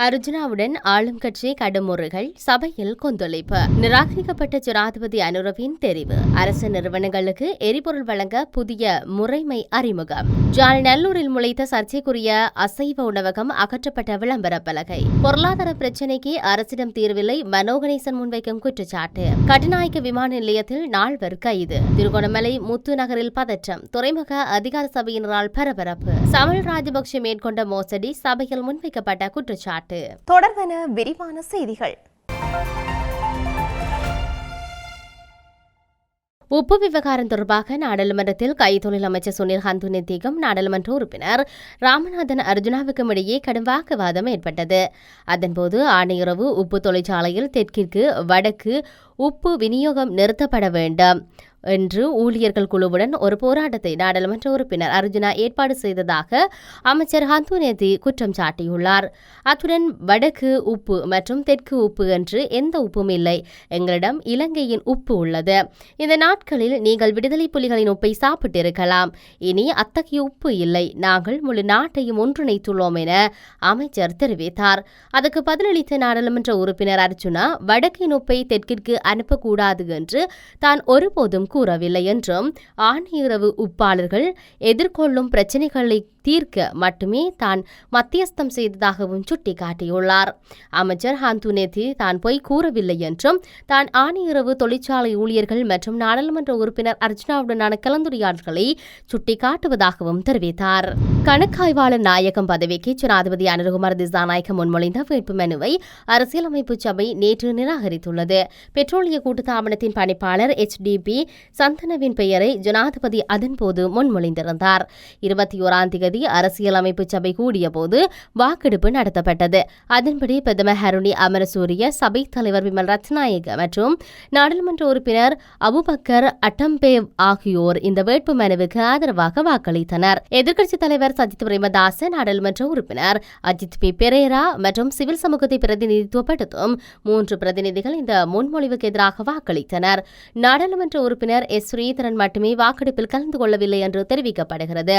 அர்ஜுனாவுடன் ஆளும் கட்சி கடுமுறைகள் சபையில் கொந்தளிப்பு. நிராகரிக்கப்பட்ட ஜனாதிபதி அனுரவின் தெரிவு. அரசு நிறுவனங்களுக்கு எரிபொருள் வழங்க புதிய முறைமை அறிமுகம். ஜால் நல்லூரில் முளைத்த சர்ச்சைக்குரிய அசைவ உணவகம் அகற்றப்பட்ட விளம்பர பலகை. பொருளாதார பிரச்சினைக்கு அரசிடம் தீர்வில்லை மனோகணேசன் முன்வைக்கும் குற்றச்சாட்டு. கட்டுநாயக்க விமான நிலையத்தில் நால்வர் கைது. திருகோணமலை முத்து நகரில் பதற்றம். துறைமுக அதிகார சபையினரால் பரபரப்பு. சமல் ராஜபக்ஷ மேற்கொண்ட மோசடி சபையில் முன்வைக்கப்பட்ட குற்றச்சாட்டு. தொடர்வன விரிவான செய்திகள். உப்பு விவகாரம் தொடர்பாக நாடாளுமன்றத்தில் கைத்தொழில் அமைச்சர் சுனில் ஹந்துனித்திகம் நாடாளுமன்ற உறுப்பினர் ராமநாதன் அர்ஜுனாவுக்கும் இடையே கடும் வாக்குவாதம் ஏற்பட்டது. அதன்போது ஆணையுறவு உப்பு தொழிற்சாலையில் தெற்கிற்கு வடக்கு உப்பு விநியோகம் நிறுத்தப்பட வேண்டும். என்று ஊழியர்கள் குழுவுடன் ஒரு போராட்டத்தை நாடாளுமன்ற உறுப்பினர் அர்ஜுனா ஏற்பாடு செய்ததாக அமைச்சர் ஹந்துநேதி குற்றம் சாட்டியுள்ளார். அத்துடன் வடக்கு உப்பு மற்றும் தெற்கு உப்பு என்று எந்த உப்பும் இல்லை. எங்களிடம் இலங்கையின் உப்பு உள்ளது. இந்த நாட்களில் நீங்கள் விடுதலை புலிகளின் உப்பை சாப்பிட்டிருக்கலாம் இனி அத்தகைய உப்பு இல்லை. நாங்கள் முழு நாட்டையும் ஒன்றிணைத்துள்ளோம் என அமைச்சர் தெரிவித்தார். அதற்கு பதிலளித்த நாடாளுமன்ற உறுப்பினர் அர்ஜுனா வடக்கின் உப்பை தெற்கிற்கு அனுப்பக்கூடாது என்று தான் ஒருபோதும் கூறவில்லை என்றும் ஆணையுறவு உப்பாளர்கள் எதிர்கொள்ளும் பிரச்சினைகளை தீர்க்க மட்டுமே தான் மத்தியஸ்தம் செய்ததாகவும் சுட்டிக்காட்டியுள்ளார். அமைச்சர் ஹந்துனேதி தான் பொய் கூறவில்லை என்றும் தான் ஆணையரவு தொழிற்சாலை ஊழியர்கள் மற்றும் நாடாளுமன்ற உறுப்பினர் அர்ஜுனாவுடனான கலந்துரையாடல்களை சுட்டிக்காட்டுவதாகவும் தெரிவித்தார். கணக்காய்வாளர் நாயகம் பதவிக்கு ஜனாதிபதி அனுகுமார் திசாநாயக்க முன்மொழிந்த வேட்புமனுவை அரசியலமைப்பு சபை நேற்று நிராகரித்துள்ளது. பெட்ரோலிய கூட்டுத்தாபனத்தின் பணிப்பாளர் எச்டிபி சந்தனவின் பெயரை ஜனாதிபதி அதன்போது முன்மொழிந்திருந்தார். இருபத்தி ஓராம் தேதி தேதி அரசியலமைப்பு சபை கூடியபோது வாக்கெடுப்பு நடத்தப்பட்டது. அதன்படி பிரதமர் ஹருணி அமரசூரிய சபை தலைவர் விமல் ரத்நாயக மற்றும் நாடாளுமன்ற உறுப்பினர் அபுபக்கர் அட்டம்பேவ் ஆகியோர் இந்த வேட்பு மனுவுக்கு ஆதரவாக வாக்களித்தனர். எதிர்க்கட்சித் தலைவர் சஜித் பிரேமதாச நாடாளுமன்ற உறுப்பினர் அஜித் பி. பெரேரா மற்றும் சிவில் சமூகத்தை பிரதிநிதித்துவப்படுத்தும் மூன்று பிரதிநிதிகள் இந்த முன்மொழிவுக்கு எதிராக வாக்களித்தனர். நாடாளுமன்ற உறுப்பினர் எஸ். ஸ்ரீதரன் மட்டுமே வாக்கெடுப்பில் கலந்து கொள்ளவில்லை என்று தெரிவிக்கப்படுகிறது.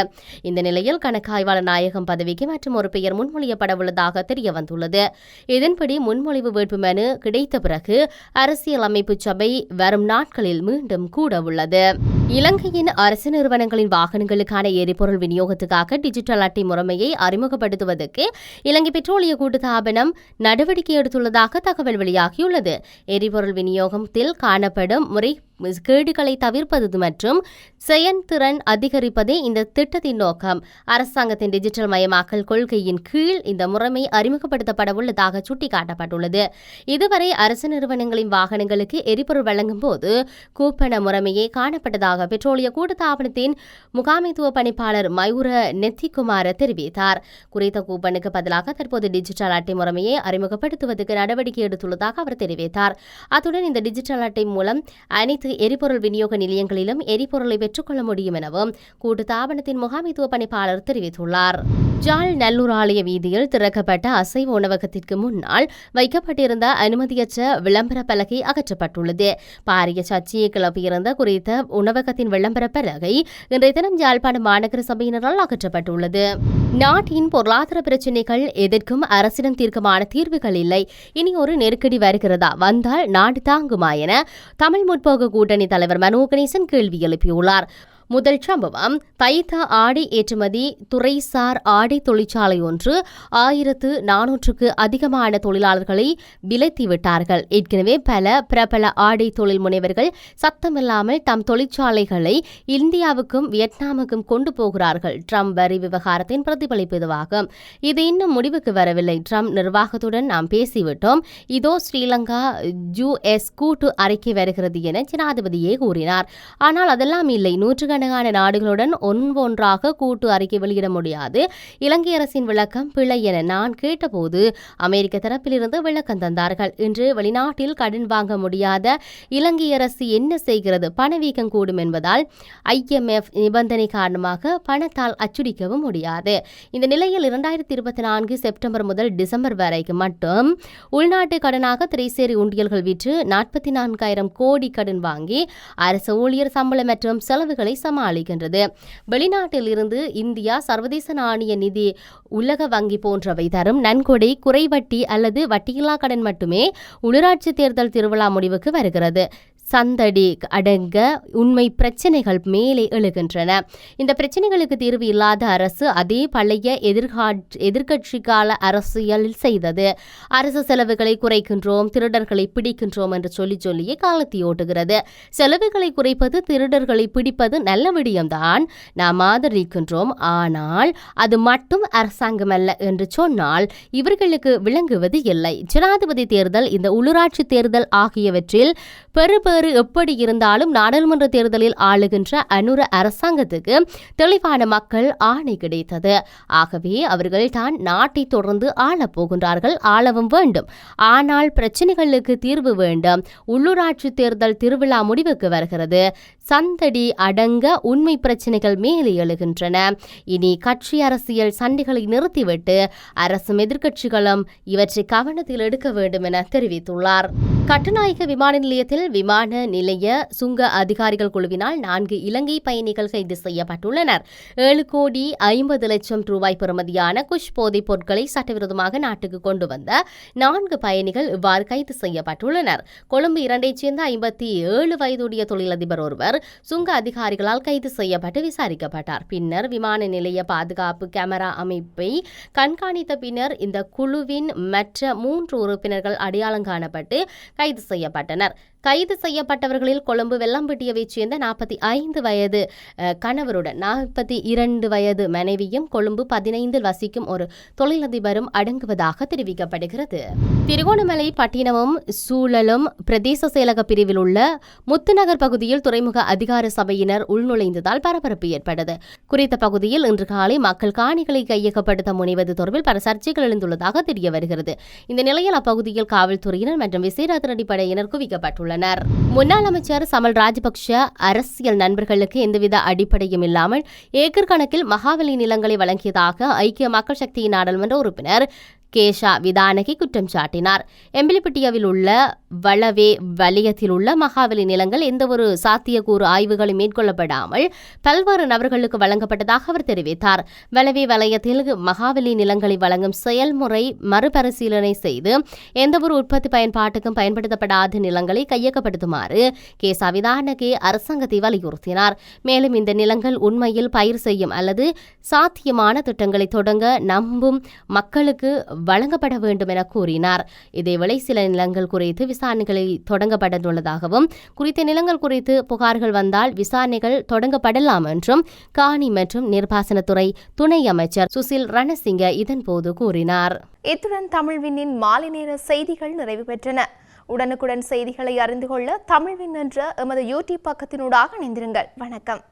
இந்த நிலையில் கணக்காய்வாளர் நாயகம் பதவிக்கு மற்றும் ஒரு பெயர் முன்மொழியப்பட உள்ளதாக தெரிய வந்துள்ளது இதன்படி முன்மொழிவு வேட்புமனு கிடைத்த பிறகு அரசியலமைப்பு சபை வரும் நாட்களில் மீண்டும் கூட உள்ளது இலங்கையின் அரசு நிறுவனங்களின் வாகனங்களுக்கான எரிபொருள் விநியோகத்துக்காக டிஜிட்டல் அட்டை முறைமையை அறிமுகப்படுத்துவதற்கு இலங்கை பெட்ரோலிய கூட்டுத்தாபனம் நடவடிக்கை எடுத்துள்ளதாக தகவல் வெளியாகியுள்ளது. எரிபொருள் விநியோகத்தில் காணப்படும் முறை கேடுகளை தவிர்ப்பது மற்றும் செயன்திறன் அதிகரிப்பதே இந்த திட்டத்தின் நோக்கம். அரசாங்கத்தின் டிஜிட்டல் மயமாக்கல் கொள்கையின் கீழ் இந்த முறைமை அறிமுகப்படுத்தப்பட உள்ளதாக சுட்டிக்காட்டப்பட்டுள்ளது. இதுவரை அரசு நிறுவனங்களின் வாகனங்களுக்கு எரிபொருள் வழங்கும் போது கூப்பன முறைமையே காணப்பட்டதாக பெட்ரோலிய கூட்டுத்தாபனத்தின் முகாமைத்துவ பணிப்பாளர் மயூர நெத்திகுமார தெரிவித்தார். குறித்த கூப்பனுக்கு பதிலாக தற்போது டிஜிட்டல் அட்டை முறைமையை அறிமுகப்படுத்துவதற்கு நடவடிக்கை எடுத்துள்ளதாக அவர் தெரிவித்தார். அத்துடன் இந்த டிஜிட்டல் அட்டை மூலம் அனைத்து எரிபொருள் விநியோக நிலையங்களிலும் எரிபொருளை பெற்றுக்கொள்ள முடியும் எனவும் கூட்டுத்தாபனத்தின் முகாமைத்துவ பணிப்பாளர் தெரிவித்துள்ளார். ஜாழ் நல்லூர் ஆலய வீதியில் திறக்கப்பட்ட அசைவ உணவகத்திற்கு முன்னால் வைக்கப்பட்டிருந்த அனுமதியற்ற விளம்பர பலகை அகற்றப்பட்டுள்ளது. பாரிய சர்ச்சையை கிளப்பியிருந்த குறித்த உணவகத்தின் விளம்பர பலகை இன்றைய தினம் யாழ்ப்பாணம் மாநகர சபையினரால் அகற்றப்பட்டுள்ளது. நாட்டின் பொருளாதார பிரச்சினைகள் எதற்கும் அரசிடம் தீர்க்கமான தீர்வுகள் இல்லை. இனி ஒரு நெருக்கடி வருகிறதா? வந்தால் நாடு தாங்குமா என தமிழ் முற்போக்கு கூட்டணி தலைவர் மனோ கணேசன் கேள்வி எழுப்பியுள்ளார். முதல் சம்பவம் தைத்த ஆடை ஏற்றுமதி துறைசார் ஆடை தொழிற்சாலை ஒன்று ஆயிரத்து நானூற்றுக்கு அதிகமான தொழிலாளர்களை விலத்திவிட்டார்கள் ஏற்கனவே பல பிரபல ஆடை தொழில் முனைவர்கள் சத்தமில்லாமல் தம் தொழிற்சாலைகளை இந்தியாவுக்கும் வியட்நாமுக்கும் கொண்டு போகிறார்கள். ட்ரம்ப் வரி விவகாரத்தின் பிரதிபலிப்பு இதுவாகும் இது இன்னும் முடிவுக்கு வரவில்லை. ட்ரம்ப் நிர்வாகத்துடன் நாம் பேசிவிட்டோம். இதோ ஸ்ரீலங்கா யுஎஸ் கூட்டு அறிக்கை வருகிறது என ஜனாதிபதியே கூறினார். ஆனால் அதெல்லாம் இல்லை. நூற்றுக்கணக்கான நாடுகளுடன் ஒன்றொன்றாக கூட்டு அறிக்கை வெளியிட முடியாது. இலங்கை அரசின் விளக்கம் பிழை என நான் கேட்டபோது அமெரிக்க தரப்பிலிருந்து விளக்கம் தந்தார்கள். இன்று வெளிநாட்டில் கடன் வாங்க முடியாத இலங்கை அரசு என்ன செய்கிறது? பணவீக்கம் கூடும் என்பதால் ஐஎம்எஃப் நிபந்தனை காரணமாக பணத்தால் அச்சுடிக்கவும் முடியாது. இந்த நிலையில் இரண்டாயிரத்தி இருபத்தி நான்கு செப்டம்பர் முதல் டிசம்பர் வரைக்கும் மட்டும் உள்நாட்டு கடனாக திரைசேரி உண்டியல்கள் விற்று நாற்பத்தி நான்காயிரம் கோடி கடன் வாங்கி அரசு ஊழியர் சம்பளம் மற்றும் செலவுகளை சமாளிக்கின்றது. வெளிநாட்டில் இருந்து இந்தியா சர்வதேச நாணய நிதி உலக வங்கி போன்றவை தரும் நன்கொடை குறைவட்டி அல்லது வட்டியில்லா கடன் மட்டுமே உள்ளூராட்சி தேர்தல் திருவிழா முடிவுக்கு வருகிறது. சந்தடி அடங்க உண்மை பிரச்சனைகள் மேலே எழுகின்றன. இந்த பிரச்சனைகளுக்கு தீர்வு இல்லாத அரசு அதே பழைய எதிர்கா எதிர்க்கட்சி கால அரசியல் செய்தது. அரசு செலவுகளை குறைக்கின்றோம் திருடர்களை பிடிக்கின்றோம் என்று சொல்லி சொல்லியே காலத்தை ஓட்டுகிறது. செலவுகளை குறைப்பது திருடர்களை பிடிப்பது நல்ல விடயம்தான். நாம் ஆதரிக்கின்றோம் ஆனால் அது மட்டும் அரசாங்கம் அல்ல என்று சொன்னால் இவர்களுக்கு விளங்குவது இல்லை. ஜனாதிபதி தேர்தல் இந்த உள்ளூராட்சி தேர்தல் ஆகியவற்றில் பெறுபேறு எப்படி இருந்தாலும் நாடாளுமன்ற தேர்தலில் ஆளுகின்ற அனுர அரசாங்கத்துக்கு தெளிவான மக்கள் ஆணை கிடைத்தது. ஆகவே அவர்கள் தான் நாட்டை தொடர்ந்து ஆளப் போகின்றார்கள் ஆளவும் வேண்டும். ஆனால் பிரச்சனைகளுக்கு தீர்வு வேண்டும். உள்ளூராட்சி தேர்தல் திருவிழா முடிவுக்கு வருகிறது. சந்தடி அடங்க உண்மை பிரச்சனைகள் மேலே எழுகின்றன. இனி கட்சி அரசியல் சண்டைகளை நிறுத்திவிட்டு அரசும் எதிர்க்கட்சிகளும் இவற்றை கவனத்தில் எடுக்க வேண்டும் என தெரிவித்துள்ளார். கட்டுநாயக விமான நிலையத்தில் விமான நிலைய சுங்க அதிகாரிகள் குழுவினால் நான்கு இலங்கை பயணிகள் கைது செய்யப்பட்டுள்ளனர். ஏழு கோடி ஐம்பது லட்சம் ரூபாய் பெறுமதியான குஷ் போதைப் பொருட்களை சட்டவிரோதமாக நாட்டுக்கு கொண்டு வந்த நான்கு பயணிகள் இவ்வாறு கைது செய்யப்பட்டுள்ளனர். கொழும்பு இரண்டைச் சேர்ந்த ஐம்பத்தி ஏழு வயதுடைய தொழிலதிபர் ஒருவர் சுங்க அதிகாரிகளால் கைது செய்யப்பட்டு விசாரிக்கப்பட்டார். பின்னர் விமான நிலைய பாதுகாப்பு கேமரா அமைப்பை கண்காணித்த பின்னர் இந்த குழுவின் மற்ற மூன்று உறுப்பினர்கள் அடையாளம் காணப்பட்டு கைது செய்யப்பட்டனர். கைது செய்யப்பட்டவர்களில் கொழும்பு வெள்ளம்பட்டியவைச் சேர்ந்த நாற்பத்தி ஐந்து வயது கணவருடன் நாற்பத்தி இரண்டு வயது மனைவியும் கொழும்பு பதினைந்தில் வசிக்கும் ஒரு தொழிலதிபரும் அடங்குவதாக தெரிவிக்கப்படுகிறது. திருகோணமலை பட்டினமும் சூழலும் பிரதேச செயலக பிரிவில் உள்ள முத்துநகர் பகுதியில் துறைமுக அதிகார சபையினர் உள்நுழைந்ததால் பரபரப்பு ஏற்பட்டது. குறித்த பகுதியில் இன்று காலை மக்கள் காணிகளை கையகப்படுத்த முனைவது தொடர்பில் பல சர்ச்சைகள் எழுந்துள்ளதாக தெரிய வருகிறது இந்த நிலையில் அப்பகுதியில் காவல்துறையினர் மற்றும் விசேட அடிப்படையினர் குவிக்கப்பட்டுள்ளனர். உள்ளனர் முன்னாள் அமைச்சர் சமல் ராஜபக்ஷ அரசியல் நண்பர்களுக்கு எந்தவித அடிப்படையும் இல்லாமல் ஏக்கர் கணக்கில் மகாவலி நிலங்களை வழங்கியதாக ஐக்கிய மக்கள் சக்தியின் நாடாளுமன்ற உறுப்பினர் கேஷா விதானகி குற்றம் சாட்டினார். எம்பிலிப்பட்டியாவில் உள்ள வளவே வலயத்தில் உள்ள மகாவலி நிலங்கள் எந்தவொரு சாத்தியக்கூறு ஆய்வுகளும் மேற்கொள்ளப்படாமல் பல்வேறு நபர்களுக்கு வழங்கப்பட்டதாக அவர் தெரிவித்தார். வளவே வலயத்தில் மகாவலி நிலங்களை வழங்கும் செயல்முறை மறுபரிசீலனை செய்து எந்தவொரு உற்பத்தி பயன்பாட்டுக்கும் பயன்படுத்தப்படாத நிலங்களை கையகப்படுத்துமாறு கேசா விதானகி அரசாங்கத்தை வலியுறுத்தினார். மேலும் இந்த நிலங்கள் உண்மையில் பயிர் செய்யும் அல்லது சாத்தியமான திட்டங்களை தொடங்க நம்பும் மக்களுக்கு வழங்கப்பட வேண்டும் என கூறினார். இதேவேளை சில நிலங்கள் குறித்து விசாரணைகளை தொடங்கப்பட்டுள்ளதாகவும் குறித்த நிலங்கள் குறித்து புகார்கள் வந்தால் விசாரணைகள் தொடங்கப்படலாம் என்றும் காணி மற்றும் நீர்ப்பாசனத்துறை துணை அமைச்சர் சுசில் ரணசிங்க இதன்போது கூறினார். இத்துடன் தமிழ்வினின் மாலை நேர செய்திகள் நிறைவு பெற்றன. உடனுக்குடன் செய்திகளை அறிந்து கொள்ள தமிழ்வின் என்ற எமது யூடியூப் பக்கத்தினூடாக இணைந்திருங்கள். வணக்கம்.